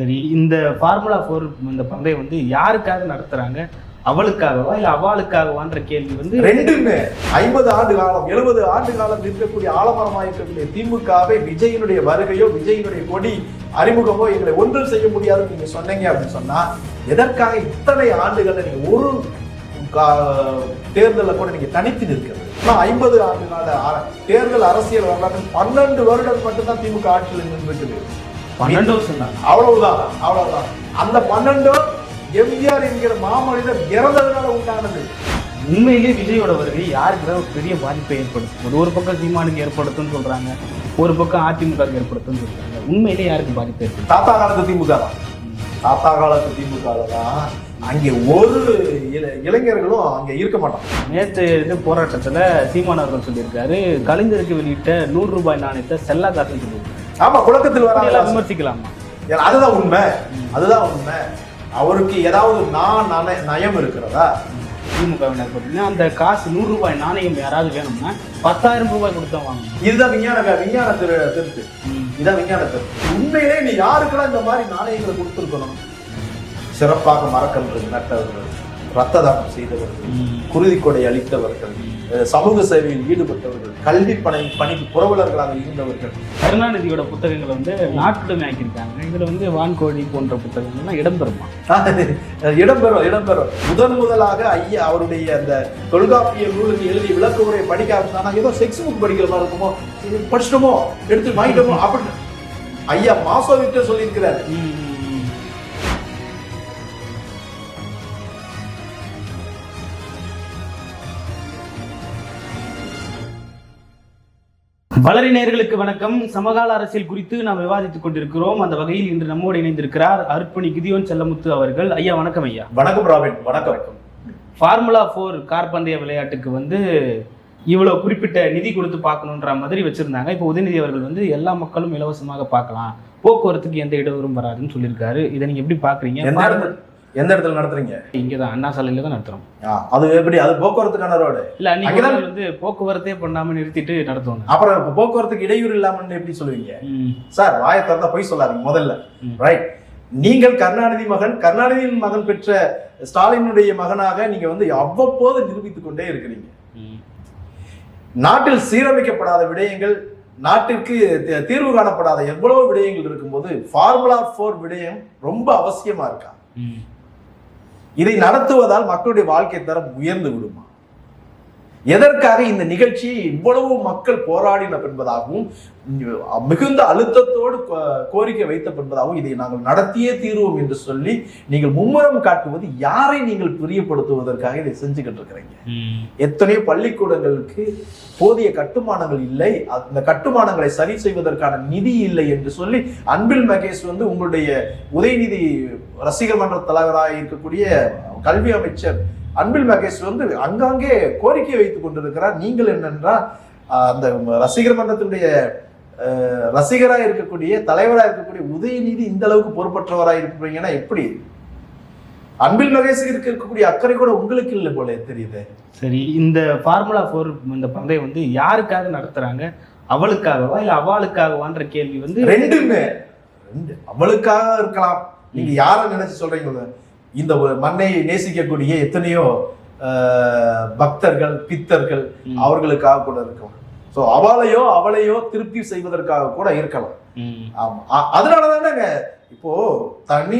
சரி இந்த formula four இந்த பந்தயம் வந்து யாருக்காக நடத்துறாங்க? அவளுக்காகவா இல்ல அவளுக்காகவான்ற கேள்வி வந்து ரெண்டுமே. ஐம்பது ஆண்டு காலம் எழுபது ஆண்டு காலம் இருக்கக்கூடிய ஆலமரமாக இருக்கக்கூடிய திமுகவை விஜயினுடைய வருகையோ விஜயினுடைய கொடி அறிமுகமோ எங்களை ஒன்றும் செய்ய முடியாதுன்னு நீங்க சொன்னீங்க அப்படின்னு சொன்னா எதற்காக இத்தனை ஆண்டுகள்ல நீங்க ஒரு கா- கூட நீங்க தனித்து நிற்கிறது? ஆனால் ஐம்பது ஆண்டு கால தேர்தல் அரசியல் வரலாற்று பன்னெண்டு வருடம் மட்டும்தான் திமுக ஆட்சியில் நின்றுக்குது பன்னெண்டு வருஷம் தான் அவ்வளவுதான் அவ்வளவுதான். அந்த பன்னெண்டு எம்ஜிஆர் என்கிற மாமனிதர் இறந்ததுனால உண்டானது. உண்மையிலேயே விஜயோட வருகை யாருக்கு ஒரு பெரிய பாதிப்பை ஏற்படுத்தும். ஒரு ஒரு பக்கம் சீமானுக்கு ஏற்படுத்தும்னு சொல்றாங்க. ஒரு பக்கம் அதிமுக ஏற்படுத்தும்னு சொல்றாங்க. உண்மையிலேயே யாருக்கு பாதிப்பு ஏற்படுத்தும்? தாத்தா காலத்து திமுக தான். தாத்தா காலத்து திமுக தான். அங்கே ஒரு இள- இளைஞர்களும் அங்க இருக்க மாட்டாங்க நேற்று இது போராட்டத்துல சீமான் அவர்கள் சொல்லியிருக்காரு கலைஞருக்கு வெளியிட்ட நூறு ரூபாய் நாணயத்தை செல்லா காசுன்னு ஆமா குழக்கத்தில் வராங்க. விமர்சிக்கலாமா? அதுதான் உண்மை. அதுதான் உண்மை. அவருக்கு ஏதாவது நான் நயம் இருக்கிறதா? திமுகவினர் பார்த்தீங்கன்னா அந்த காசு நூறு ரூபாய் நாணயம் யாராவது வேணும்னா பத்தாயிரம் ரூபாய் கொடுத்தா வாங்கணும். இதுதான் விஞ்ஞான விஞ்ஞான திரு திருத்து இதான் விஞ்ஞான திருத்து உண்மையிலே நீ யாருக்கெல்லாம் இந்த மாதிரி நாணயங்களை கொடுத்துருக்கணும்? சிறப்பாக மரக்கன்று நட்டவர்கள் ரத்த தானம் செய்தவர்கள் குருதி கொடை அளித்தவர்கள் சமூக சேவையில் ஈடுபட்டவர்கள் கல்வி பணி பணிக்கு புரவலர்களாக இருந்தவர்கள். கருணாநிதியோட புத்தகங்களை வந்து நாட்டுடைமை ஆக்கியிருக்காங்க. இதுல வந்து வான்கோழி போன்ற புத்தகங்கள்லாம் இடம்பெறுமா? இடம்பெறும் இடம்பெறும். முதன் முதலாக ஐயா அவருடைய அந்த தொல்காப்பிய நூலுக்கு எழுதிய விளக்க உரையை படிக்க ஆரம்பிச்சானா ஏதோ செக்ஸ் புக் படிக்கிற மாதிரி இருக்குமோ படிச்சிட்டோமோ எடுத்து வாங்கிட்டோமோ அப்படின்னு ஐயா மாசோவிட்ட சொல்லியிருக்கிறார். வளரி நேயர்களுக்கு வணக்கம். சமகால அரசியல் குறித்து நாம் விவாதித்துக் கொண்டிருக்கிறோம். அந்த வகையில் இன்று நம்மோடு இணைந்திருக்கிறார் அர்ப்பணி கிதியோன் செல்லமுத்து அவர்கள். ஐயா வணக்கம் ஐயா. வணக்கம் ராபின் வணக்கம். ஃபார்முலா ஃபோர் கார் பந்தய விளையாட்டுக்கு வந்து இவ்வளவு குறிப்பிட்ட நிதி கொடுத்து பார்க்கணுன்ற மாதிரி வச்சிருந்தாங்க. இப்போ உதயநிதி அவர்கள் வந்து எல்லா மக்களும் இலவசமாக பார்க்கலாம். போக்குவரத்துக்கு எந்த இடையூறும் வராதுன்னு சொல்லியிருக்காரு. இதை நீங்க எப்படி பாக்குறீங்க எந்த இடத்துல நடத்துறீங்க? இங்கதான் அண்ணா சாலையில தான் நடத்துறோம். ஆ, அது எப்படி? அது போக்குவரத்துக்கான ரோடு. இல்ல அங்கதான் வந்து போக்குவரத்தே பண்ணாம நிறுத்திட்டு நடத்துவாங்க அப்புறம் போக்குவரத்துக்கு இடையூறு இல்லாமன்னு எப்படி சொல்லுவீங்க? சார் வாயை திறந்தா போய் சொல்லாதீங்க முதல்ல. ரைட் நீங்கள் கருணாநிதி மகன் கருணாநிதியின் மகன் பெற்ற ஸ்டாலினுடைய மகனாக நீங்க வந்து அவ்வப்போது நிரூபித்துக் கொண்டே இருக்கிறீங்க. நாட்டில் சீரமைக்கப்படாத விடயங்கள் நாட்டிற்கு தீர்வு காணப்படாத எவ்வளவு விடயங்கள் இருக்கும்போது ஃபார்முலா ஃபோர் விடயம் ரொம்ப அவசியமா இருக்கா. இதை நடத்துவதால் மக்களுடைய வாழ்க்கை தரம் உயர்ந்து விடுமா? எதற்காக இந்த நிகழ்ச்சியை இவ்வளவு மக்கள் போராடின என்பதாகவும் மிகுந்த அழுத்தத்தோடு கோரிக்கை வைத்த என்பதாகவும் இதை நாங்கள் நடத்தியே தீர்வோம் என்று சொல்லி நீங்கள் மும்முரம் காட்டுவது யாரை நீங்கள் பிரியப்படுத்துவதற்காக இதை செஞ்சுக்கிட்டு இருக்கிறீங்க. எத்தனையோ பள்ளிக்கூடங்களுக்கு போதிய கட்டுமானங்கள் இல்லை அந்த கட்டுமானங்களை சரி செய்வதற்கான நிதி இல்லை என்று சொல்லி அன்பில் மகேஷ் வந்து உங்களுடைய உதயநிதி ரசிகர் மன்ற தலைவராக இருக்கக்கூடிய கல்வி அமைச்சர் அன்பில் மகேஷ் வந்து அங்காங்கே கோரிக்கை வைத்துக் கொண்டிருக்கிறார். நீங்கள் என்னென்றால் அந்த ரசிகர் மன்றத்தினுடைய ரசிகராக இருக்கக்கூடிய தலைவராக இருக்கக்கூடிய உதயநிதி இந்த அளவுக்கு பொறுப்பற்றவராக இருப்பீங்கன்னா எப்படி? அன்பில் மகேஷுக்கு இருக்கக்கூடிய அக்கறை கூட உங்களுக்கு இல்லை போல தெரியுது. சரி இந்த ஃபார்முலா ஃபோர் இந்த பந்தயம் வந்து யாருக்காக நடத்துறாங்க? அவளுக்காகவா இல்ல அவளுக்காகவான்ற கேள்வி வந்து ரெண்டுமே ரெண்டு அவளுக்காக இருக்கலாம். நீங்க யாரை நினைச்சு சொல்றீங்க? இந்த மண்ணை நேசிக்கக்கூடிய எத்தனையோ பக்தர்கள் பித்தர்கள். அவர்களுக்காக கூட இருக்கலாம். ஸோ அவளையோ அவளையோ திருப்தி செய்வதற்காக கூட இருக்கலாம். ஆமா. அதனால தானேங்க இப்போ தனி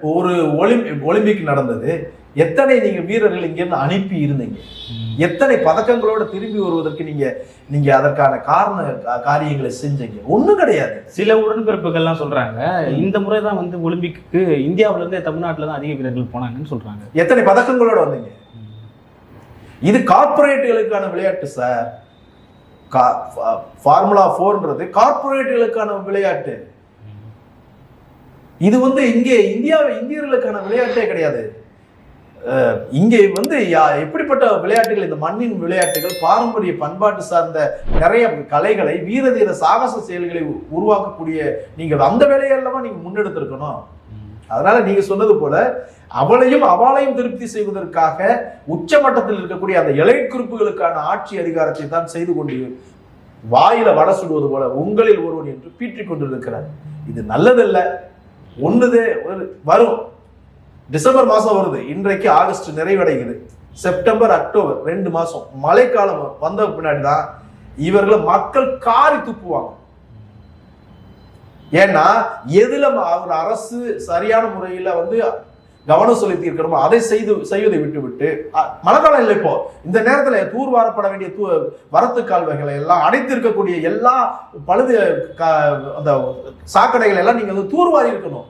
ஒரு ஒலிம்பிக் நடந்தது. எத்தனை நீங்க வீரர்கள் இங்கிருந்து அனுப்பி இருந்தீங்க. எத்தனை பதக்கங்களோட திரும்பி வருவதற்கு நீங்க நீங்க அதற்கான காரண காரியங்களை செஞ்சீங்க? ஒண்ணும் கிடையாது. சில உடன்பிறப்புகள்லாம் சொல்றாங்க. இந்த முறை தான் வந்து ஒலிம்பிக்கு இந்தியாவுல இருந்தே தமிழ்நாட்டுல தான் அதிக வீரர்கள் போனாங்கன்னு சொல்றாங்க. எத்தனை பதக்கங்களோட வந்தீங்க? இது கார்ப்பரேட்டுகளுக்கான விளையாட்டு சார். ஃபார்முலா ஃபோர்ன்றது கார்ப்பரேட்டுகளுக்கான விளையாட்டு. இது வந்து இங்கே இந்தியா இந்தியர்களுக்கான விளையாட்டே கிடையாது. இங்கே வந்து யா- எப்படிப்பட்ட விளையாட்டுகள் இந்த மண்ணின் விளையாட்டுகள் பாரம்பரிய பண்பாட்டு சார்ந்த நிறைய கலைகளை வீர தீர சாகச செயல்களை உருவாக்கக்கூடிய நீங்கள் அந்த வேலையெல்லாம் நீங்கள் முன்னெடுத்திருக்கணும்? அதனால நீங்க சொன்னது போல அவளையும் அவளையும் திருப்தி செய்வதற்காக உச்சமட்டத்தில் இருக்கக்கூடிய அந்த இலை குறிப்புகளுக்கான ஆட்சி அதிகாரத்தை தான் செய்து கொண்டு வாயில வட சுடுவது போல உங்களில் ஒருவன் என்று பீற்றிக் கொண்டிருக்கிறார் இது நல்லதல்ல. ஒண்ணுதே ஒரு வரும். டிசம்பர் மாதம் வருது. இன்றைக்கு ஆகஸ்ட் நிறைவடைகிறது. செப்டம்பர் அக்டோபர் ரெண்டு மாதம் மழைக்காலம் வந்த பின்னாடி தான் இவர்களை மக்கள் காரி துப்புவாங்க. ஏன்னா எதுல அவர் அரசு சரியான முறையில வந்து கவனம் செலுத்தி இருக்கிறோமோ அதை செய்து செய்வதை விட்டு விட்டு மழைக்காலம் இல்லை இப்போ. இந்த நேரத்துல தூர்வாரப்பட வேண்டிய தூ வரத்து கால்வாய்களை எல்லாம் அடைத்து இருக்கக்கூடிய எல்லா பழுது அந்த சாக்கடைகளை எல்லாம் நீங்க வந்து தூர்வாரி இருக்கணும்.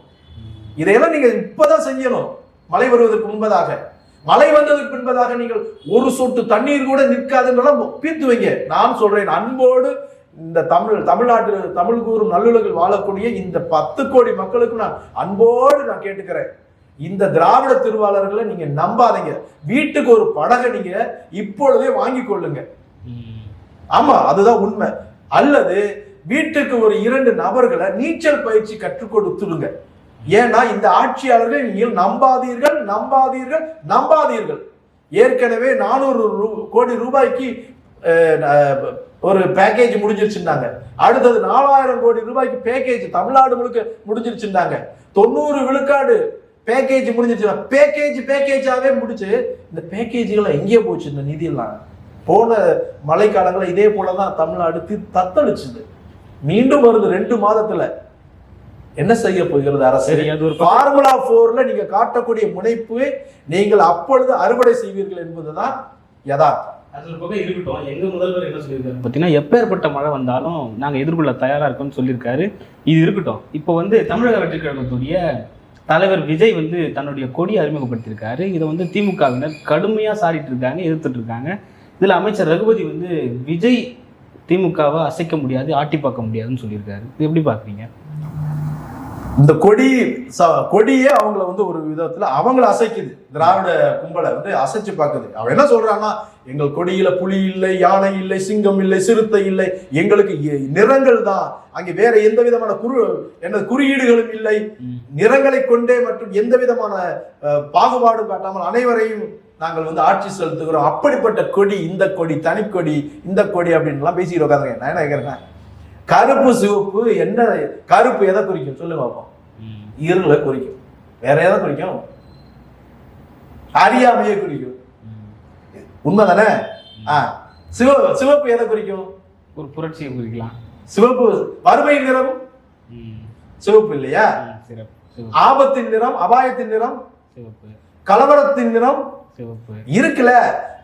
இதையெல்லாம் நீங்கள் இப்பதான் செய்யணும். மழை வருவதற்கு முன்பதாக. மழை வந்ததற்கு பின்பதாக நீங்கள் ஒரு சொட்டு தண்ணீர் கூட நிற்காதுன்றலாம் பீர்த்து வைங்க. நான் சொல்றேன் அன்போடு இந்த தமிழ் தமிழ்நாட்டு தமிழ் கூறும் நல்லுலகில் வாழக்கூடிய இந்த பத்து கோடி மக்களுக்கு நான் அன்போடு நான் கேட்டுக்கிறேன். இந்த திராவிட திருவாளர்களை நீங்க நம்பாதீங்க. வீட்டுக்கு ஒரு படகை நீங்க இப்பொழுதே வாங்கி கொள்ளுங்க. ஆமா அதுதான் உண்மை. அல்லது வீட்டுக்கு ஒரு இரண்டு நபர்களை நீச்சல் பயிற்சி கற்றுக் கொடுத்துடுங்க. ஏன்னா இந்த ஆட்சியாளர்கள் நீங்கள் நம்பாதீர்கள் நம்பாதீர்கள் நம்பாதீர்கள். ஏற்கனவே நானூறு கோடி ரூபாய்க்கு ஒரு பேக்கேஜ் முடிஞ்சிருச்சுன்னாங்க. அடுத்தது நாலாயிரம் கோடி ரூபாய்க்கு பேக்கேஜ் தமிழ்நாடு முழுக்க முடிஞ்சிருச்சுன்னாங்க. தொண்ணூறு விழுக்காடு பேக்கேஜ் முடிஞ்சிருச்சு. பேக்கேஜ் பேக்கேஜாவே முடிச்சு இந்த பேக்கேஜ்கள் எங்கேயே போச்சு இந்த நிதியெல்லாம். போன மழைக்காலங்களில் இதே போலதான் தமிழ்நாடு தத்தளிச்சுது. மீண்டும் வருது ரெண்டு மாதத்தில். என்ன செய்ய போகிறது அரசு? சரி அது ஒரு பக்கம். ஃபார்முலா போர்ல நீங்க காட்டக்கூடிய முனைப்பு நீங்கள் அப்பொழுது அறுவடை செய்வீர்கள் என்பதுதான் யதார்த்தம். அதுல பக்கம் இருக்கட்டும். எங்க முதல்வர் என்ன சொல்லியிருக்காரு? பார்த்தீங்கன்னா எப்பேற்பட்ட மழை வந்தாலும் நாங்க எதிர்கொள்ள தயாரா இருக்கோம்னு சொல்லியிருக்காரு. இது இருக்கட்டும். இப்போ வந்து தமிழக வெற்றி கழகத்துடைய தலைவர் விஜய் வந்து தன்னுடைய கொடி அறிமுகப்படுத்தியிருக்காரு. இதை வந்து திமுகவினர் கடுமையா சாடிட்டு இருக்காங்க எதிர்த்துட்டு இருக்காங்க. இதுல அமைச்சர் ரகுபதி வந்து விஜய் திமுகவை அசைக்க முடியாது ஆட்டி பார்க்க முடியாதுன்னு சொல்லியிருக்காரு. இது எப்படி பாக்குறீங்க? இந்த கொடி கொடியே அவங்கள வந்து ஒரு விதத்துல அவங்கள அசைக்குது. திராவிட கும்பலை வந்து அசைச்சு பார்க்குது. அவன் என்ன சொல்றான்னா எங்கள் கொடியில புலி இல்லை யானை இல்லை சிங்கம் இல்லை சிறுத்தை இல்லை எங்களுக்கு நிறங்கள் தான். அங்கே வேற எந்த விதமான குறு என்ன குறியீடுகளும் இல்லை. நிறங்களை கொண்டே மற்றும் எந்த விதமான பாகுபாடும் காட்டாமல் அனைவரையும் நாங்கள் வந்து ஆட்சி செலுத்துகிறோம். அப்படிப்பட்ட கொடி இந்த கொடி தனிக்கொடி இந்த கொடி அப்படின்லாம் பேசிட்டு உட்காந்துங்க நான் என்ன கேட்கிறேன் கருப்பு சிவப்பு என்ன கருப்பு எதை குறிக்கும்? சொல்லுங்க பார்ப்போம் இருளை குறிக்கும். வேற எதை குறிக்கும்? அறியாமையை குறிக்கும். உண்மைதானே? ஆ. சிவ சிவப்பு எதை குறிக்கும்? ஒரு புரட்சியை குறிக்கலாம். சிவப்பு வறுமையின் நிறம்? சிவப்பு இல்லையா? ஆபத்தின் நிறம் அபாயத்தின் நிறம்? சிவப்பு. கலவரத்தின் நிறம்? சிவப்பு. இருக்குல்ல?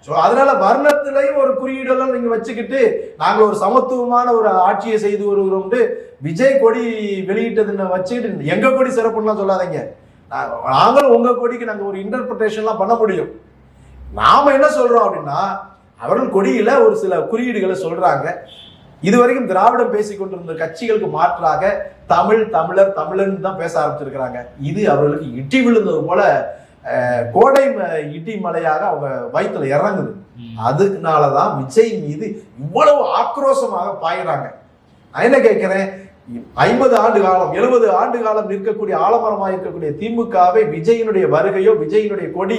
ஸோ அதனால வர்ணத்திலையும் ஒரு குறியீடெல்லாம் நீங்க வச்சுக்கிட்டு நாங்கள் ஒரு சமத்துவமான ஒரு ஆட்சியை செய்து வருகிறோம்ட்டு விஜய் கொடி வெளியிட்டதுன்னு வச்சுக்கிட்டு எங்க கொடி சிறப்புலாம் சொல்லாதீங்க. நாங்களும் உங்க கொடிக்கு நாங்கள் ஒரு இன்டர்பிரிட்டேஷன்லாம் பண்ண முடியும். நாம என்ன சொல்றோம் அப்படின்னா அவர்கள் கொடியில ஒரு சில குறியீடுகளை சொல்றாங்க. இதுவரைக்கும் திராவிடம் பேசிக்கொண்டிருந்த கட்சிகளுக்கு மாற்றாக தமிழ் தமிழர் தமிழன் தான் பேச ஆரம்பிச்சிருக்கிறாங்க. இது அவர்களுக்கு இட்டி விழுந்தது போல கோடை இடி மலையாக அவங்க வயிற்றுல இறங்குது. அதுக்குனாலதான் விஜய் மீது இவ்வளவு ஆக்ரோஷமாக பாயிறாங்க. நான் என்ன கேட்கிறேன்? ஐம்பது ஆண்டு காலம் எழுபது ஆண்டு காலம் நிற்கக்கூடிய ஆலமரமாக இருக்கக்கூடிய திமுகவை விஜயினுடைய வருகையோ விஜயினுடைய கொடி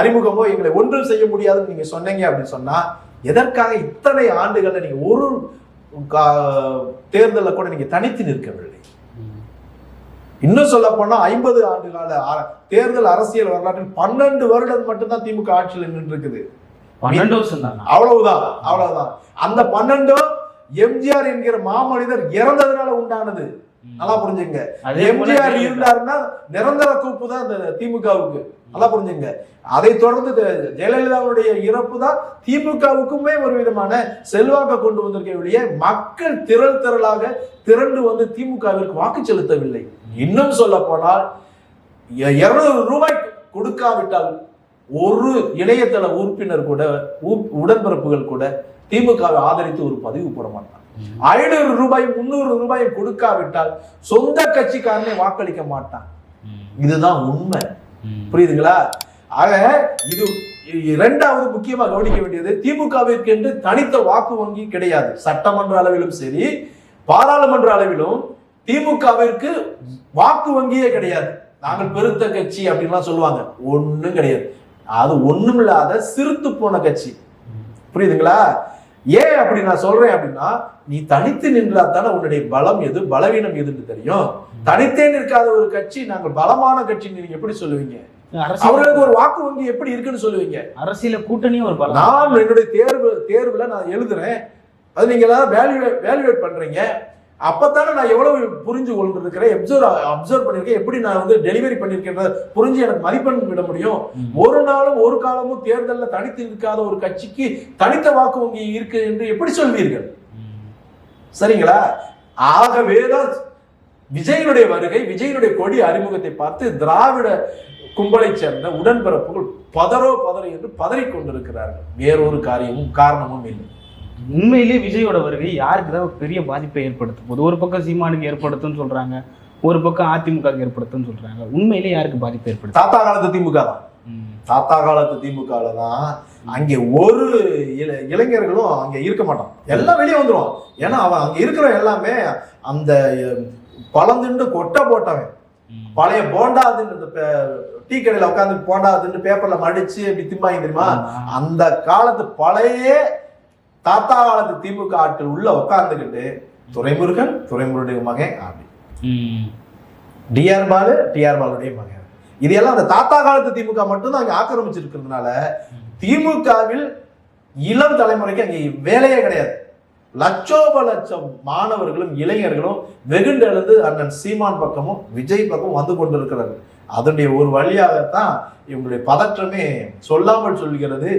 அறிமுகமோ எங்களை ஒன்றும் செய்ய முடியாதுன்னு நீங்க சொன்னீங்க அப்படின்னு சொன்னா எதற்காக இத்தனை ஆண்டுகள்ல நீங்க ஒரு தேர்தல்ல கூட நீங்க தனித்து நிற்கவில்லை? இன்னும் சொல்ல போனா ஐம்பது ஆண்டு கால தேர்தல் அரசியல் வரலாற்றில் பன்னெண்டு வருடம் மட்டும்தான் திமுக ஆட்சியில் நின்று இருக்குது பன்னெண்டு வருஷம் தானா அவ்வளவுதான் அவ்வளவுதான். அந்த பன்னெண்டும் எம்ஜிஆர் என்கிற மாமனிதர் இறந்ததுனால உண்டானது. நல்லா புரிஞ்சுங்க. எம்ஜிஆர். இருந்தாருன்னா நிரந்தர கூப்பு தான் இந்த திமுகவுக்கு. நல்லா புரிஞ்சுங்க. அதை தொடர்ந்து ஜெயலலிதாவுடைய இறப்பு தான் திமுகவுக்குமே ஒரு விதமான செல்வாக்க கொண்டு வந்திருக்கக்கூடிய மக்கள் திரள் திரளாக திரண்டு வந்து திமுகவிற்கு வாக்கு செலுத்தவில்லை. இன்னும் சொல்ல போனால் இருநூறு ரூபாய் கொடுக்காவிட்டால் ஒரு இணையதள உறுப்பினர் கூட உடன்பிறப்புகள் கூட திமுகவை ஆதரித்து ஒரு பதிவு போட மாட்டாங்க. ஐநூறு ரூபாய் முந்நூறு ரூபாய் கொடுக்காவிட்டால் சொந்த கட்சிக்காரனே வாக்களிக்க மாட்டான். இதுதான் உண்மை. புரியுதுங்களா? ஆக இது இரண்டாவது முக்கியமா கவனிக்க வேண்டியது திமுகவிற்கு என்று தனித்த வாக்கு வங்கி கிடையாது. சட்டமன்ற அளவிலும் சரி பாராளுமன்ற அளவிலும் திமுகவிற்கு வாக்கு வங்கியே கிடையாது. நாங்கள் பெருத்த கட்சி அப்படின்லாம் சொல்லுவாங்க. ஒண்ணும் கிடையாது. அது ஒண்ணும் இல்லாத சிறுத்து போன கட்சி. புரியுதுங்களா? ஏன் அப்படி நான் சொல்றேன் அப்படின்னா நீ தனித்து நின்றா தானே உன்னுடைய பலம் எது பலவீனம் எதுன்னு தெரியும். தனித்தே நிற்காத ஒரு கட்சி நாங்கள் பலமான கட்சின்னு நீங்க எப்படி சொல்லுவீங்க? அவர்களுக்கு ஒரு வாக்கு வங்கி எப்படி இருக்குன்னு சொல்லுவீங்க? அரசியல கூட்டணியும் ஒரு பலம். நான் என்னுடைய தேர்வு தேர்வுல நான் எழுதுறேன். அது நீங்க எல்லாரும் வேல்யூவேட் வேல்யூவேட் பண்றீங்க. அப்பத்தானே நான் எவ்வளவு புரிஞ்சு கொண்டிருக்கிறேன் அப்சர்வ் அப்சர்வ் பண்ணிருக்கேன் எப்படி நான் வந்து டெலிவரி பண்ணிருக்கேன் புரிஞ்சு எனக்கு மதிப்பெண் விட முடியும். ஒரு நாளும் ஒரு காலமும் தேர்தலில் தனித்து நிற்காத ஒரு கட்சிக்கு தனித்த வாக்கு வங்கி இருக்கு என்று எப்படி சொல்வீர்கள். சரிங்களா? ஆகவேதான் விஜயனுடைய வருகை விஜயனுடைய கொடி அறிமுகத்தை பார்த்து திராவிட கும்பலைச் சேர்ந்த உடன்பிறப்புகள் பதறோ பதறோ என்று பதறிக் கொண்டிருக்கிறார்கள் வேறொரு காரியமும் காரணமும் இல்லை. உண்மையிலேயே விஜயோட வருகை யாருக்கு தான் பெரிய பாதிப்பை ஏற்படுத்தும் போது? ஒரு பக்கம் சீமானுக்கு ஏற்படுத்தும்னு சொல்றாங்க. ஒரு பக்கம் அதிமுகவுக்கு ஏற்படுத்தும்னு சொல்றாங்க. உண்மையிலேயே யாருக்கு பாதிப்பு ஏற்படுத்தும்? தாத்தா காலத்து திமுக தான். தாத்தா காலத்து திமுக தான் அங்கே ஒரு இள- இளைஞர்களும் அங்க இருக்க மாட்டான் எல்லாம் வெளியே வந்துரும். ஏன்னா அவன் அங்க இருக்கிற எல்லாமே அந்த பழந்துண்டு கொட்டை போட்டவன். பழைய போண்டா தின்னு இந்த பே- டீ கடையில உட்காந்து போண்டா தின்னு பேப்பர்ல மடிச்சு அப்படி திம்பாங்க தெரியுமா. அந்த காலத்து பழைய தாத்தா காலத்து திமுக ஆட்கள் உள்ள உட்கார்ந்துக்கிட்டு துரைமுருகன் துரைமுருடைய மகன் அப்படி. டிஆர் பாலு டிஆர் பாலுடைய மகன். இதெல்லாம் அந்த தாத்தா காலத்து திமுக மட்டும்தான் அங்க ஆக்கிரமிச்சிருக்கிறதுனால திமுகவில் இளம் தலைமுறைக்கு அங்கே வேலையே கிடையாது. லட்சோப லட்சம் மாணவர்களும் இளைஞர்களும் வெகுண்டெழுந்து அண்ணன் சீமான் பக்கமும் விஜய் பக்கமும் வந்து கொண்டிருக்கிறார்கள். அதனுடைய ஒரு வழியாகத்தான் இவங்களுடைய பதற்றமே சொல்லாமல் சொல்கிறது.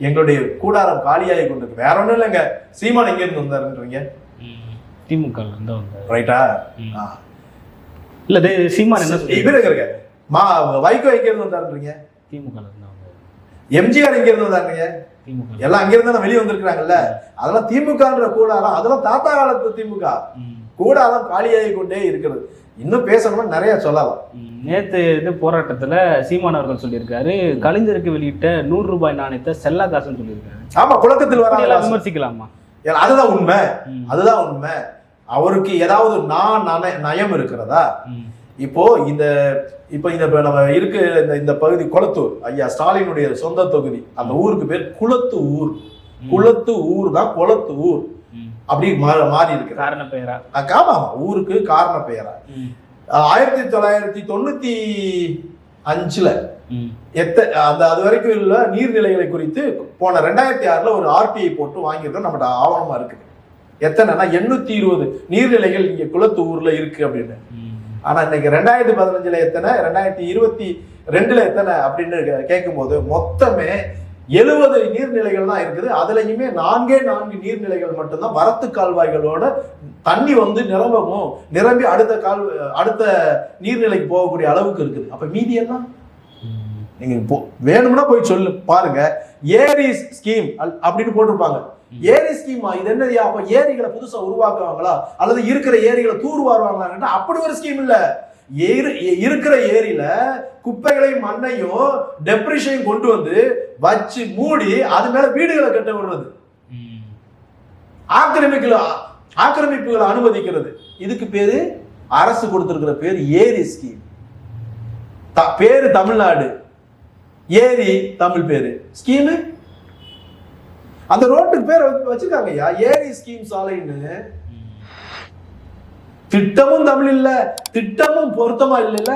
எங்களுடைய கூடாரம் காலியாகி கொண்டிருக்கு வேற ஒண்ணும் இல்லைங்க சீமான் எங்க இருந்து வந்தாருன்றீங்க? ம். திமுக ரைட்டா. இல்ல சீமான் என்ன? இவரு இருக்க மா வைகோ எங்க இருந்து வந்தாருன்றீங்க திமுக எம்ஜிஆர் எங்க இருந்து வந்தாருங்க. எல்லாம் அங்க இருந்து வெளியே வந்திருக்கிறாங்கல்ல? அதெல்லாம் திமுகன்ற கூடாரம். அதெல்லாம் தாத்தா காலத்து திமுக. ம். கூடாரம் காலியாகி கொண்டே இருக்கிறது இன்னும் பேசணும்னா நிறைய சொல்லலாம். நேத்து இது போராட்டத்துல சீமான் அவர்கள் சொல்லியிருக்காரு கலைஞருக்கு வெளியிட்ட நூறு ரூபாய் நாணயத்தை செல்லா காசுன்னு சொல்லியிருக்காரு ஆமா எல்லாம் வர விமர்சிக்கலாமா அதுதான் உண்மை. அதுதான் உண்மை அவருக்கு ஏதாவது நான் நயம் இருக்கிறதா. இப்போ இந்த இப்போ இந்த நம்ம இருக்கு இந்த இந்த பகுதி குளத்தூர் ஐயா ஸ்டாலினுடைய சொந்த தொகுதி அந்த ஊருக்கு பேர் குளத்து ஊர். குளத்து ஊர் தான் குளத்து ஊர். அப்படி மாறி இருக்கிறார் காரண பெயரா? ஆமா. ஊருக்கு காரண பெயரா. ஆயிரத்தி தொள்ளாயிரத்தி தொண்ணூத்தி அஞ்சுல. எத்த அந்த அது வரைக்கும் உள்ள நீர்நிலைகளை குறித்து போன ரெண்டாயிரத்தி ஆறுல ஒரு ஆர்டிஐ போட்டு வாங்கியிருக்கோம் நம்மகிட்ட ஆவணமா இருக்குது. எத்தனைனா எண்ணூத்தி இருபது நீர்நிலைகள் இங்க குளத்து ஊர்ல இருக்கு அப்படின்னு. ஆனா இன்னைக்கு ரெண்டாயிரத்தி பதினஞ்சுல எத்தனை ரெண்டாயிரத்தி இருபத்தி ரெண்டுல எத்தனை அப்படின்னு கேட்கும்போது மொத்தமே எழுபது நீர்நிலைகள் தான் இருக்குது. அதுலயுமே நான்கே நான்கு நீர்நிலைகள் மட்டும்தான் வரத்து கால்வாய்களோட தண்ணி வந்து நிரம்பவும் நிரம்பி அடுத்த கால் அடுத்த நீர்நிலைக்கு போகக்கூடிய அளவுக்கு இருக்குது. அப்ப மீதி எல்லாம் நீங்க போ வேணும்னா போய் சொல்லு பாருங்க. ஏரி ஸ்கீம் அப்படின்னு போட்டிருப்பாங்க. ஏரி ஸ்கீமா இது என்னது அப்ப ஏரிகளை புதுசா உருவாக்குவாங்களா? அல்லது இருக்கிற ஏரிகளை தூர்வாருவாங்களான்னு அப்படி ஒரு ஸ்கீம் இல்ல. இருக்கிற ஏரியில குப்பைகளையும் மண்ணையும் டெப்ரிஷையும் கொண்டு வந்து வச்சு மூடி அது மேல வீடுகளை கட்ட விடுறது. ஆக்கிரமிக்கல ஆக்கிரமிப்புகளை அனுமதிக்கிறது. இதுக்கு பேரு அரசு கொடுத்திருக்கிற பேர் ஏரி ஸ்கீம் பேரு தமிழ்நாடு. ஏரி தமிழ் பேரு. ஸ்கீமு அந்த ரோட்டுக்கு பேர் வச்சிருக்காங்க ஐயா. ஏரி ஸ்கீம் சாலைன்னு. திட்டமும் தமிழ் இல்ல திட்டமும் பொருத்தமா இல்லைல்ல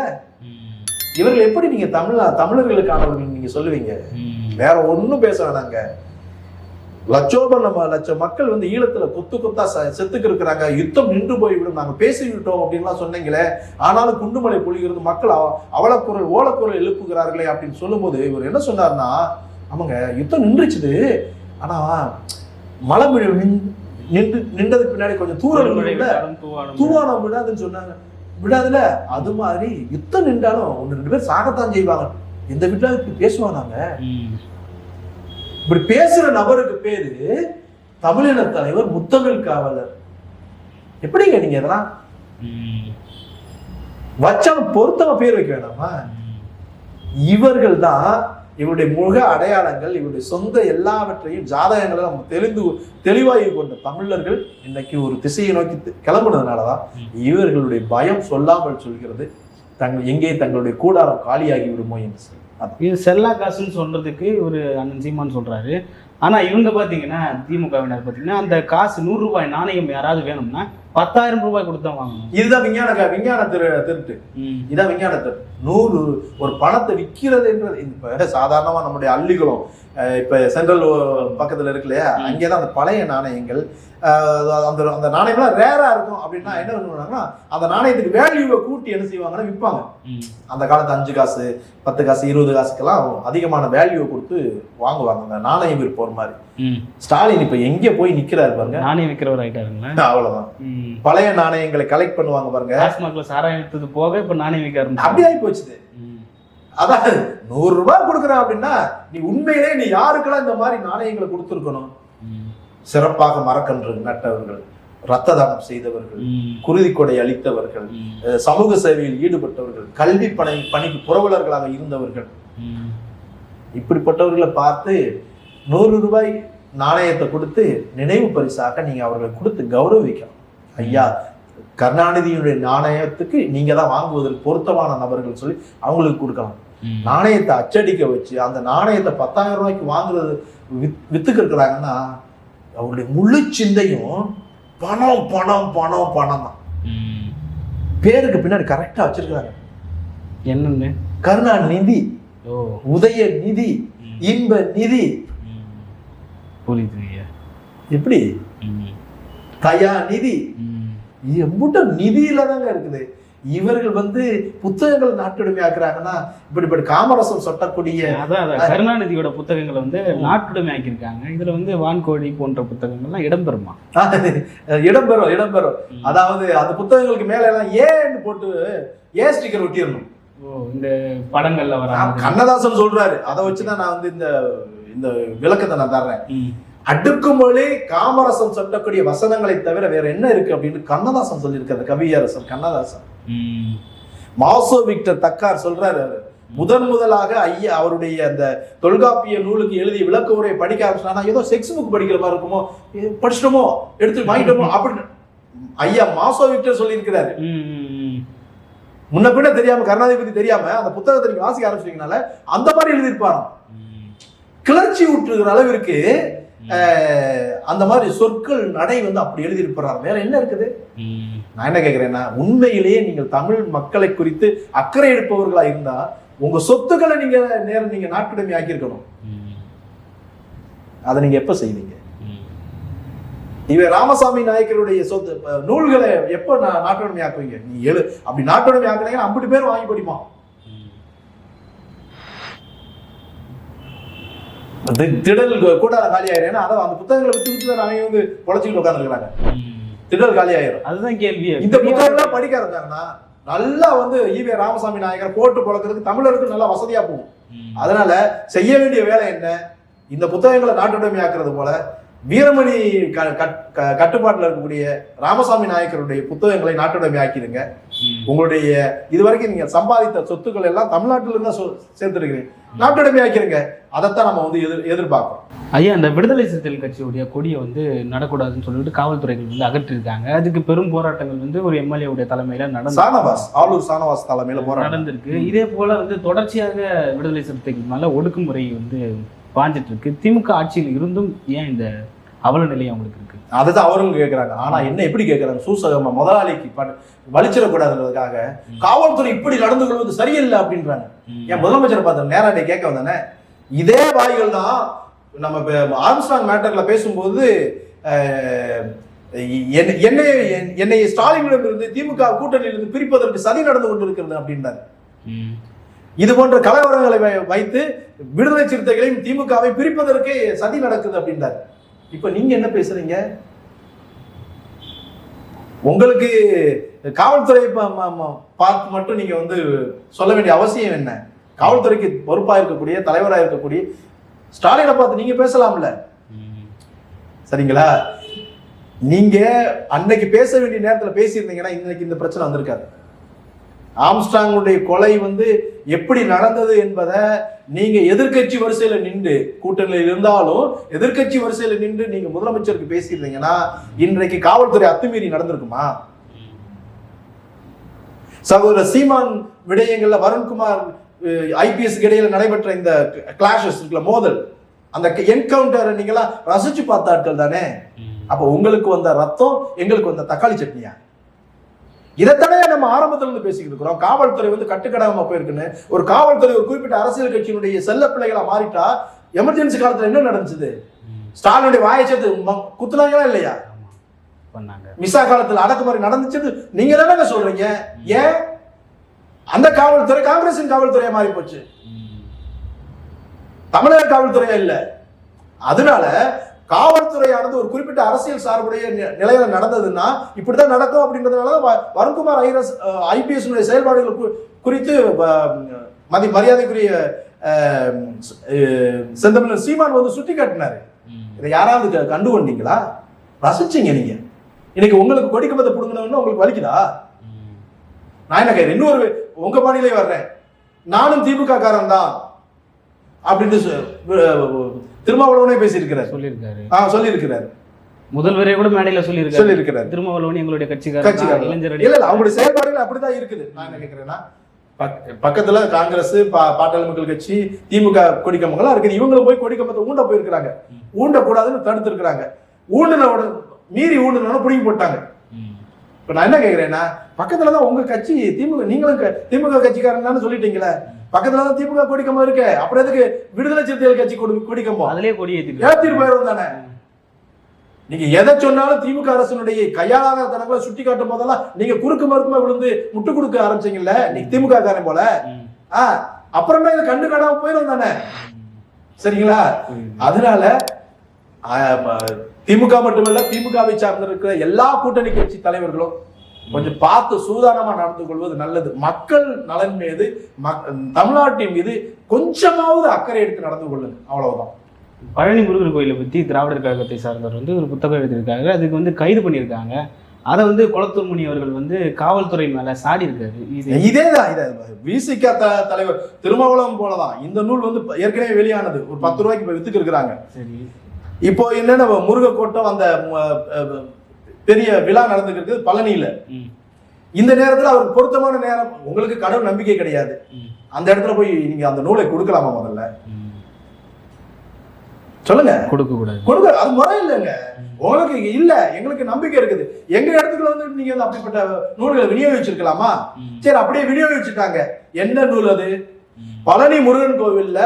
இவர்கள் எப்படி நீங்க தமிழ் தமிழர்களுக்கானவர்கள் நீங்க சொல்லுவீங்க? வேற ஒண்ணும் பேச வேணாங்க. லட்சோப நம்ம லட்சம் மக்கள் வந்து ஈழத்துல கொத்து கொத்தா செத்துக்கு இருக்கிறாங்க. யுத்தம் நின்று போய்விடும். நாங்க பேசிவிட்டோம் அப்படின்லாம் சொன்னீங்களே. ஆனாலும் குண்டுமலை பொழிகிறது மக்கள் அவ- அவலக்குரல் ஓலக்குரல் எழுப்புகிறார்களே அப்படின்னு சொல்லும்போது இவர் என்ன சொன்னார்னா ஆமாங்க யுத்தம் நின்றுச்சுது. ஆனா மழை நின்று நின்றதுக்கு பின்னாடி கொஞ்சம் தூவாலும் தூவானம் விடாதுன்னு சொன்னாங்க. விடாதுல அது மாதிரி யுத்தம் நின்றாலும் ஒன்று ரெண்டு பேர் சாகத்தான் செய்வாங்க. இந்த வீட்டுல பேசுவானாங்க. ம். இப்படி பேசுற நபருக்கு பேரு தமிழின தலைவர் முத்தமிழ் காவலர். எப்படிங்க நீங்க இதெல்லாம்? வச்சவன் வச்சாலும் பேர் வைக்க வேணாமா இவர்கள் தான் இவருடைய முக அடையாளங்கள் இவருடைய சொந்த எல்லாவற்றையும் ஜாதகங்களை நம்ம தெளிந்து தெளிவாகி கொண்ட தமிழர்கள் இன்னைக்கு ஒரு திசையை நோக்கி கிளம்புனதுனாலதான் இவர்களுடைய பயம் சொல்லாமல் சொல்கிறது. தங்கள் எங்கே தங்களுடைய கூடாரம் காலியாகி விடுமோ என்று சொல்லி. இது செல்லா காசுன்னு சொல்றதுக்கு ஒரு அண்ணன் சீமான் சொல்றாரு. ஆனா இவங்க பாத்தீங்கன்னா திமுகவினர் பாத்தீங்கன்னா அந்த காசு நூறு ரூபாய் நாணயம் யாராவது வேணும்னா பத்தாயிரம் ரூபாய் கொடுத்து தான் வாங்கணும். இதுதான் விஞ்ஞான விஞ்ஞான திரு திருட்டு. ம். இதான் விஞ்ஞான திருட்டு நூறு ஒரு பணத்தை விற்கிறதுன்றது இப்ப சாதாரணமா நம்முடைய அள்ளிகளும் இப்ப சென்ட்ரல் பக்கத்துல இருக்கு இல்லையா? அங்கேதான் அந்த பழைய நாணயங்கள் அந்த அந்த நாணயம்லாம் ரேரா இருக்கும். அப்படின்னா என்ன பண்ணுவாங்கன்னா அந்த நாணயத்துக்கு வேல்யூவை கூட்டி என்ன செய்வாங்கன்னா விற்பாங்க. அந்த காலத்து அஞ்சு காசு பத்து காசு இருபது காசுக்கெல்லாம் அதிகமான வேல்யூவை கொடுத்து வாங்குவாங்க. அந்த நாணயம் விற்போர் மாதிரி. ஸ்டாலின் இப்ப எங்க போய் நிக்கிறாரு பாருங்க. நாணயம் விற்கிறவர் ஆயிட்டாருங்களா அவ்வளவுதான். ம். பழைய நாணயங்களை கலெக்ட் பண்ணுவாங்க பாருங்க. டாஸ்மாக்ல சாராயம் வித்தது போக இப்ப நாணயம் விற்க அப்படி ஆகி போச்சுது. அதான் நூறு ரூபாய் கொடுக்குறேன் அப்படின்னா நீ உண்மையிலே நீ யாருக்கெல்லாம் இந்த மாதிரி நாணயங்களை கொடுத்துருக்கணும்? சிறப்பாக மரக்கன்று நட்டவர்கள் ரத்த தானம் செய்தவர்கள் குருதி கொடை அளித்தவர்கள் சமூக சேவையில் ஈடுபட்டவர்கள் கல்வி பணி பணிக்கு புரவலர்களாக இருந்தவர்கள். இப்படிப்பட்டவர்களை பார்த்து நூறு ரூபாய் நாணயத்தை கொடுத்து நினைவு பரிசாக நீங்க அவர்களை கொடுத்து கௌரவிக்கணும் ஐயா கருணாநிதியுடைய நாணயத்துக்கு நீங்க தான் வாங்குவதற்கு பொருத்தமான நபர்கள் சொல்லி அவங்களுக்கு கொடுக்கலாம். நாணயத்தை அச்சடிக்க வச்சு அந்த நாணயத்தை பத்தாயிரம் ரூபாய்க்கு வாங்குறது வித் வித்துக்கு இருக்கிறாங்கன்னா அவருடைய முழு சிந்தையும் பணம் பணம் பணம் பணம் தான். பேருக்கு பின்னாடி கரெக்டா வச்சிருக்காங்க என்னன்னு? கருணாநிதி உதய நிதி. இன்ப நிதி. புரியுது எப்படி. தயா நிதி. எம்புட்ட நிதியில தாங்க இருக்குது. இவர்கள் வந்து புத்தகங்கள் நாட்டுடைமை ஆக்குறாங்கன்னா இப்படிப்பட்ட காமரசம் சொட்டக்கூடிய அதான் கருணாநிதியோட புத்தகங்களை வந்து நாட்டுடைமை ஆக்கியிருக்காங்க. இதுல வந்து வான்கோழி போன்ற புத்தகங்கள்லாம் இடம்பெறுமா? இடம்பெறும் இடம்பெறும். அதாவது அந்த புத்தகங்களுக்கு மேல எல்லாம் ஏன்னு போட்டு ஏ ஸ்டிக்கர் ஒட்டிடணும். ஓ இந்த படங்கள்ல வர கண்ணதாசன் சொல்றாரு. அதை வச்சுதான் நான் வந்து இந்த இந்த விளக்கத்தை நான் தர்றேன். அடுக்குமொழி காமரசம் சொல்லக்கூடிய வசனங்களை தவிர வேற என்ன இருக்கு அப்படின்னு கண்ணதாசன் சொல்லியிருக்காரு கவியரசன் கண்ணதாசன். மாசோ விக்டர் தக்கார் சொல்றாரு அவரு. முதன் முதலாக ஐயா அவருடைய அந்த தொல்காப்பிய நூலுக்கு எழுதிய விளக்க உரையை படிக்க ஆரம்பிச்சானா ஏதோ செக்ஸ் புக் படிக்கிற மாதிரி இருக்குமோ படிச்சிட்டோமோ எடுத்து வாங்கிட்டோமோ அப்படின்னு ஐயா மாசோ விக்டர் சொல்லியிருக்கிறாரு. முன்ன பின்ன தெரியாம கருணாநிதி பத்தி தெரியாம அந்த புத்தகத்தை நீங்க வாசிக்க ஆரம்பிச்சீங்கனால அந்த மாதிரி எழுதியிருப்பாராம். கிளர்ச்சி ஊற்றுகிற அளவிற்கு அந்த மாதிரி சொற்கள் நடை வந்து அப்படி எழுதியிருப்பார் வேற என்ன இருக்குது. நான் என்ன கேட்குறேன்னா உண்மையிலேயே நீங்கள் தமிழ் மக்களை குறித்து அக்கறை எடுப்பவர்களா இருந்தா உங்க சொத்துக்களை நீங்க நேரம் நீங்க நாட்டுடைமை ஆக்கியிருக்கணும். அதை நீங்க எப்ப செய்வீங்க? இவர் இவ ராமசாமி நாயக்கருடைய சொத்து நூல்களை எப்ப நான் நாட்டுடைமை ஆக்குவீங்க? நீ எழு அப்படி நாட்டுடைமை ஆக்குனீங்கன்னா ஐம்பது பேர் வாங்கி படிப்பான் தி- திடல் கூட காலி ஆயிரும் ஏன்னா அதை அந்த புத்தகங்களை வித்து வித்து தான் அவங்க வந்து பொழைச்சிக்கிட்டு உட்காந்துருக்கிறாங்க திடல் காலி ஆயிரும் அதுதான் கேள்வி. இந்த புத்தகங்கள்லாம் படிக்க ஆரம்பிச்சாங்கன்னா நல்லா வந்து ஈவே ராமசாமி நாயக்கர் போட்டு பழக்கிறதுக்கு தமிழருக்கு நல்லா வசதியா போகும். அதனால செய்ய வேண்டிய வேலை என்ன? இந்த புத்தகங்களை நாட்டுடைமையாக்குறது போல வீரமணி கட்டுப்பாட்டுல இருக்கக்கூடிய ராமசாமி நாயக்கருடைய புத்தகங்களை நாட்டுடைமை ஆக்கிடுங்க உங்களுடைய இதுவரைக்கும் நீங்க சம்பாதித்த சொத்துக்கள் எல்லாம் தமிழ்நாட்டில இருந்தா சேர்த்திருக்கிறீங்க. நாட்டுடைமை ஆக்கிருங்க. அதைத்தான் நம்ம வந்து எதிர் எதிர்பார்க்கிறோம். ஐயா இந்த விடுதலை சிறுத்தைகள் கட்சியுடைய கொடியை வந்து நடக்கூடாதுன்னு சொல்லிட்டு காவல்துறைகள் வந்து அகற்றிருக்காங்க. அதுக்கு பெரும் போராட்டங்கள் வந்து ஒரு எம்எல்ஏ உடைய தலைமையில நடந்து சானவாஸ் ஆளூர் சானவாஸ் தலைமையில போராட்டம். நடந்திருக்கு. இதே போல வந்து தொடர்ச்சியாக விடுதலை சிறுத்தைகள் மேல ஒடுக்குமுறை வந்து பாஞ்சிட்டு இருக்கு. திமுக ஆட்சியில் இருந்தும் ஏன் இந்த அவல நிலை அவங்களுக்கு இருக்கு? அதுதான் அவரும் கேட்கறாங்க ஆனா என்ன எப்படி கேட்கறாங்க சூசகமா முதலாளிக்கு பட் வலிச்சிடக்கூடாதுன்றதுக்காக காவல்துறை இப்படி நடந்து கொள்வது சரியில்லை அப்படின்றாங்க. ஏன் முதலமைச்சர் பார்த்து நேரடி கேட்க வந்தானே? இதே வாய்கள் தான் நம்ம இப்ப ஆம்ஸ்டாங் மேட்டர்ல பேசும்போது என்னை என்னை- என்னை ஸ்டாலினிடம் இருந்து திமுக கூட்டணியிலிருந்து பிரிப்பதற்கு சதி நடந்து கொண்டிருக்கிறது அப்படின்றாரு ம். இது போன்ற கலவரங்களை வைத்து விடுதலை சிறுத்தைகளையும் திமுகவை பிரிப்பதற்கு சதி நடக்குது அப்படின்றாரு இப்போ நீங்க என்ன பேசுறீங்க? உங்களுக்கு காவல்துறை பார்த்து மட்டும் நீங்க வந்து சொல்ல வேண்டிய அவசியம் என்ன? காவல்துறைக்கு பொறுப்பா இருக்கக்கூடிய தலைவராக இருக்கக்கூடிய ஸ்டாலினை பார்த்து நீங்க பேசலாம்ல. சரிங்களா? நீங்க அன்னைக்கு பேச வேண்டிய நேரத்துல பேசியிருந்தீங்கன்னா இன்னைக்கு இந்த பிரச்சனை வந்திருக்காது. ஆம்ஸ்டாங்குடைய கொலை வந்து எப்படி நடந்தது என்பதை நீங்க எதிர்க்கட்சி வரிசையில நின்று கூட்டணியில் இருந்தாலும் எதிர்க்கட்சி வரிசையில நின்று நீங்க முதலமைச்சருக்கு பேசியிருந்தீங்கன்னா இன்றைக்கு காவல்துறை அத்துமீறி நடந்திருக்குமா? சகோதரர் சீமான் விடயங்கள்ல வருண்குமார் ஐபிஎஸ் இடையில நடைபெற்ற இந்த கிளாஷஸ் இருக்குல்ல மோதல் அந்த என்கவுண்டரை நீங்களா ரசிச்சு பார்த்தாட்கள் தானே? அப்ப உங்களுக்கு வந்த ரத்தம் எங்களுக்கு வந்த தக்காளி சட்னியா? இதைத்தானே நம்ம ஆரம்பத்துல இருந்து பேசிக்கிட்டு இருக்கிறோம். காவல்துறை வந்து கட்டுக்கடாம போயிருக்குன்னு. ஒரு காவல்துறை ஒரு குறிப்பிட்ட அரசியல் கட்சியினுடைய செல்ல பிள்ளைகளா மாறிட்டா எமர்ஜென்சி காலத்துல என்ன நடந்துச்சு? ஸ்டாலினுடைய வாயை சேர்த்து குத்துனாங்களா இல்லையா. பண்ணாங்க. மிசா காலத்துல அடக்குமுறை நடந்துச்சு நீங்க தானங்க சொல்றீங்க? ஏன்? அந்த காவல்துறை காங்கிரசின் காவல்துறையா மாறி போச்சு. தமிழக காவல்துறையா இல்ல. அதனால காவல்துறையானது ஒரு குறிப்பிட்ட அரசியல் சார்புடைய நிலையில நடந்ததுன்னா இப்படிதான் நடக்கும் அப்படின்றதுனால வருண்குமார் ஐரஸ் ஐபிஎஸ் செயல்பாடுகள் குறித்து மதி மரியாதைக்குரிய செந்தமிழர் சீமான் வந்து சுட்டி காட்டினாரு. இதை யாராவது கண்டு கொண்டீங்களா ரசிச்சீங்க நீங்க. இன்னைக்கு உங்களுக்கு கொடிக்கம்பத்தை பிடுங்கணும்னு உங்களுக்கு வலிக்குதா. நான் என்ன கேட்கிறேன் இன்னொரு உங்க பாணியிலே வர்றேன். நானும் திமுக காரன் தான் அப்படின்னு திருமாவளவனே பேசியிருக்கிறார். சொல்லியிருக்காரு. ஆ சொல்லியிருக்கிறார். முதல்வரே கூட மேடையில சொல்லியிருக்காரு. சொல்லியிருக்கிறார். திருமாவளவன் எங்களுடைய கட்சிக்காரர் கட்சிக்காரர். இளைஞர் இல்ல இல்ல அவங்களுடைய செயல்பாடுகள் அப்படிதான் இருக்குது. நான் என்ன கேட்கிறேன்னா பக்க- பக்கத்துல காங்கிரஸ் பா- பாட்டாளி மக்கள் கட்சி திமுக கொடிக்கம்பங்கள்லாம் இருக்குது. இவங்களும் போய் கொடிக்கம்பத்தை ஊண்ட போயிருக்கிறாங்க. ஊண்டக்கூடாதுன்னு தடுத்து இருக்கிறாங்க ஊண்டுன உடனே மீறி ஊண்டுனோட பிடிங்கி போட்டாங்க. இப்ப நான் என்ன கேக்குறேன்னா பக்கத்துல தான் உங்க கட்சி திமுக நீங்களும் திமுக கட்சிக்காரன் சொல்லிட்டீங்களே. பக்கத்துல தான் திமுக கொடிக்கம்பம் இருக்கு. அப்புறம் எதுக்கு விடுதலை சிறுத்தைகள் கட்சி கொடி கொடிக்கம்பம் அதிலே கொடி ஏத்திட்டு ஏத்திட்டு போயிரும் தானே? நீங்க எதை சொன்னாலும் திமுக அரசினுடைய கையாளாத தனங்களை சுட்டி காட்டும் போதெல்லாம் நீங்க குறுக்கு மறுக்குமா விழுந்து முட்டு கொடுக்க ஆரம்பிச்சீங்கல்ல? நீங்க திமுக காரன் போல. ம். ஆ அப்புறமா இது கண்டு காணாம போயிரும் தானே. சரிங்களா. அதனால திமுக மட்டுமல்ல திமுகவை சார்ந்திருக்கிற எல்லா கூட்டணி கட்சி தலைவர்களும் கொஞ்சம் பார்த்து சூதானமா நடந்து கொள்வது நல்லது. மக்கள் நலன் மீது தமிழ்நாட்டின் மீது கொஞ்சமாவது அக்கறை எடுத்து நடந்து கொள்ளுங்க. அவ்வளவுதான். பழனி முருகர் கோயிலை பத்தி திராவிடர் கழகத்தை சார்ந்தவர் வந்து ஒரு புத்தகம் எழுதியிருக்காரு. அதுக்கு வந்து கைது பண்ணியிருக்காங்க. அதை வந்து குளத்தூர் முனி அவர்கள் வந்து காவல்துறை மேல சாடி இருக்காரு. இது இதேதான் இத விசிக த- தலைவர் திருமாவளவன் போலதான். இந்த நூல் வந்து ஏற்கனவே வெளியானது. ஒரு பத்து ரூபாய்க்கு இப்ப வித்துக்கு இருக்கிறாங்க. சரி. இப்போ என்னன்னா முருகக்கோட்டம் அந்த பெரிய விழா நடந்துருக்கு பழனியில. இந்த நேரத்துல அவருக்கு பொருத்தமான நேரம் உங்களுக்கு கடவுள் நம்பிக்கை கிடையாது. அந்த இடத்துல போய் நீங்க அந்த நூலை கொடுக்கலாமா முதல்ல. சொல்லுங்க. கொடுக்க கூடாது. கொடுக்க அது முறை இல்லைங்க. உங்களுக்கு இல்ல எங்களுக்கு நம்பிக்கை இருக்குது. எங்க இடத்துக்குள்ள வந்து நீங்க வந்து அப்படிப்பட்ட நூல்களை விநியோகிச்சிருக்கலாமா. சரி அப்படியே விநியோகிச்சுட்டாங்க. என்ன நூல் அது. பழனி முருகன் கோவில்ல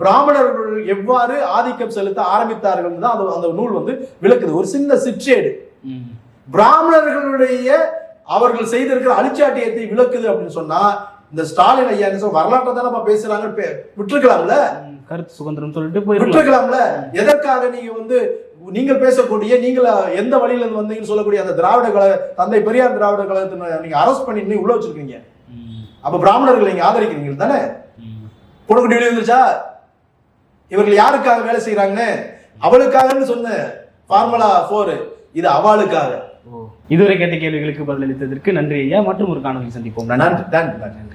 பிராமணர்கள் எவ்வாறு ஆதிக்கம் செலுத்த ஆரம்பித்தார்கள் தான் அந்த நூல் வந்து விளக்குது. ஒரு சின்ன சிற்றேடு. பிராமணர்களுடைய அவர்கள் செய்திருக்கிற அழிச்சாட்டியத்தை விளக்குது அப்படின்னு சொன்னா இந்த ஸ்டாலின் ஐயா வரலாற்றை தான் நம்ம பேசுறாங்க விட்டுருக்கலாம்ல. கருத்து சுதந்திரம் சொல்லிட்டு போயிருக்கலாம் விட்டுருக்கலாம்ல? எதற்காக நீங்க வந்து நீங்கள் பேசக்கூடிய நீங்கள் எந்த வழியில இருந்து வந்தீங்கன்னு சொல்லக்கூடிய அந்த திராவிட கழக தந்தை பெரியார் திராவிட கழகத்தை நீங்க அரெஸ்ட் பண்ணி உள்ள வச்சிருக்கீங்க. அப்ப பிராமணர்கள் நீங்க ஆதரிக்கிறீங்க தானே. பொண்ணுக்குட்டி வெளியே வந்துருச்சா? இவர்கள் யாருக்காக வேலை செய்யறாங்கன்னு அவளுக்காகன்னு சொன்ன ஃபார்முலா ஃபோர் இது அவளுக்காக. இதுவரை கேட்ட கேள்விகளுக்கு பதிலளித்ததற்கு நன்றி ஐயா. மற்றும் ஒரு காணொலி சந்திப்போம். நன்றி. நன்றி.